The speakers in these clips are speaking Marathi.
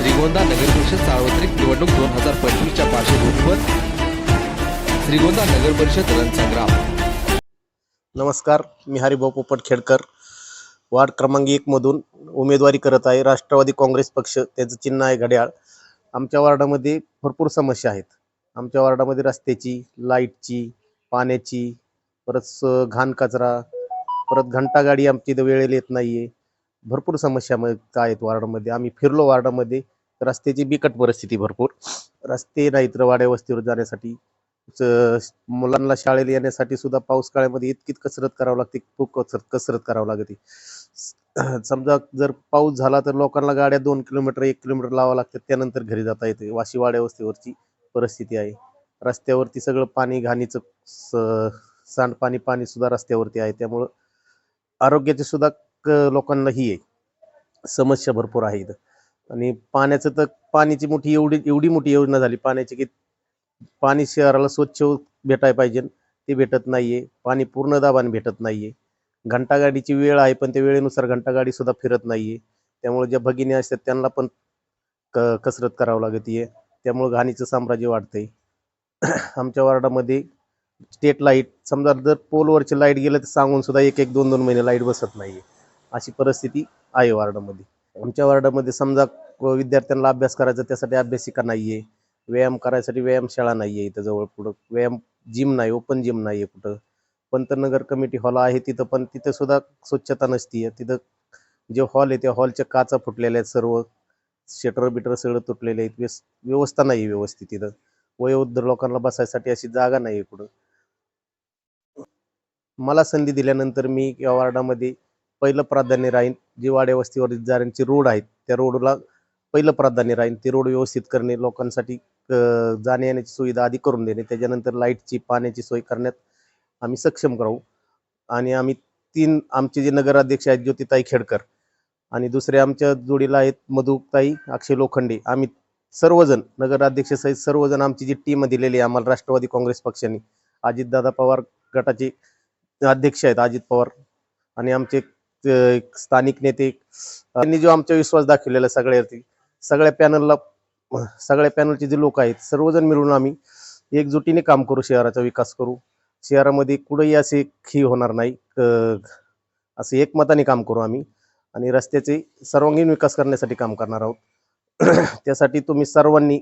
श्रीगोंदा नगरपरिषद सार्वत्रिक निवडणूक दोन हजार पंचवीसच्या पार्श्वभूमीवर श्रीगोंदा नगरपरिषद रणसंग्राम नमस्कार मी हरिभाऊ पोपट खेडकर वार्ड क्रमांक एकमधून उमेदवारी करत आहे राष्ट्रवादी काँग्रेस पक्ष त्याचं चिन्ह आहे घड्याळ. आमच्या वार्डामध्ये भरपूर समस्या आहेत. आमच्या वार्डामध्ये रस्त्याची लाईटची पाण्याची परत घाण कचरा परत घंटागाडी आमची इथं वेळेला येत नाही आहे भरपूर समस्या आहेत वार्डामध्ये. आम्ही फिरलो वार्डामध्ये. रस्त्याची बिकट परिस्थिती भरपूर. रस्ते नाहीत र वाड्या वस्तीवर जाण्यासाठी. मुलांना शाळेला येण्यासाठी सुद्धा पाऊस काळामध्ये इतकी कसरत करावी लागते खूप कसरत कसरत करावं लागते. समजा जर पाऊस झाला तर लोकांना गाड्या दोन किलोमीटर एक किलोमीटर लावा लागतात. त्यानंतर घरी जाता येते. वाशी वाड्या वस्तीवरची परिस्थिती आहे. रस्त्यावरती सगळं पाणी घाणीचं स- सांडपाणी पाणी सुद्धा रस्त्यावरती आहे. त्यामुळं आरोग्याची सुद्धा लोकांना ही आहे. समस्या भरपूर आहे इथं. आणि पाण्याचं तर पाण्याची मोठी एवढी एवढी मोठी योजना झाली पाण्याची की पाणी शहराला स्वच्छ भेटायला पाहिजे. ते भेटत नाहीये. पाणी पूर्ण दाबाने भेटत नाहीये. घंटागाडीची वेळ आहे पण त्या वेळेनुसार घंटागाडी सुद्धा फिरत नाहीये. त्यामुळे ज्या भगिनी असतात त्यांना पण क कसरत करावं लागते त्यामुळे घाणीचं साम्राज्य वाढतंय. आमच्या वार्डामध्ये स्टेट लाइट समजा जर पोलवरची लाइट गेलं तर सांगून सुद्धा एक एक दोन दोन महिने लाइट बसत नाहीये. अशी परिस्थिती आहे वार्डामध्ये. आमच्या वार्डामध्ये समजा विद्यार्थ्यांना अभ्यास करायचा त्यासाठी अभ्यासिका नाहीये. व्यायाम करायसाठी व्यायामशाळा नाहीये इथं जवळ कुठं व्यायाम जिम नाही ओपन जिम नाहीये कुठं. पंतनगर कमिटी हॉल आहे तिथं पण तिथं सुद्धा स्वच्छता नसतीये. तिथं जे हॉल आहे त्या हॉलच्या काचा फुटलेल्या आहेत सर्व. शटर बिटर सगळं तुटलेले आहेत. व्यस व्यवस्था नाही व्यवस्थित तिथं. वयोवृद्ध लोकांना बसायसाठी अशी जागा नाही कुठं. मला संधी दिल्यानंतर मी या वार्डामध्ये पहिलं प्राधान्य राहीन जी वाड्यावस्तीवर वस्तीवर जाण्याची रोड आहेत त्या रोडला पहिलं प्राधान्य राहीन. ते रोड व्यवस्थित करणे लोकांसाठी जाण्यायेण्याची जाण्या येण्याची सुविधा आधी करून देणे. त्याच्यानंतर लाईटची पाण्याची सोय करण्यात आम्ही सक्षम राहू. आणि आम्ही तीन आमचे जे नगराध्यक्ष आहेत ज्योतिताई खेडकर आणि दुसरे आमच्या जोडीला आहेत मधुताई अक्षय लोखंडे. आम्ही सर्वजण नगराध्यक्ष सहित सर्वजण आमची जी टीम दिलेली आहे आम्हाला राष्ट्रवादी काँग्रेस पक्षाने अजितदादा पवार गटाचे अध्यक्ष आहेत अजित पवार. आणि आमचे स्थानिक नेते त्यांनी जो आमचा विश्वास दाखवलेला सगळ्यावरती सगळ्या पॅनलला सगळ्या पॅनलचे जे लोक आहेत सर्वजण मिळून आम्ही एकजुटीने काम करू शहराचा विकास करू. शहरामध्ये कुठेही असे ही होणार नाही असं एकमताने काम करू आम्ही. आणि रस्त्याचे सर्वांगीण विकास करण्यासाठी काम करणार आहोत. त्यासाठी तुम्ही सर्वांनी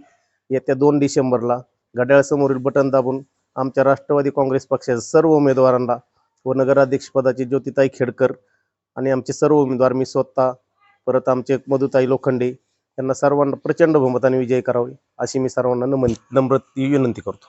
येत्या दोन डिसेंबरला घड्याळासमोरील बटन दाबून आमच्या राष्ट्रवादी काँग्रेस पक्षाच्या सर्व उमेदवारांना व नगराध्यक्षपदाची ज्योतिताई खेडकर आणि आमचे सर्व उमेदवार मी स्वतः परत आमचे मधुताई लोखंडे यांना सर्वांना प्रचंड बहुमताने विजय करावे अशी मी सर्वांना नमन नम्र विनंती करतो.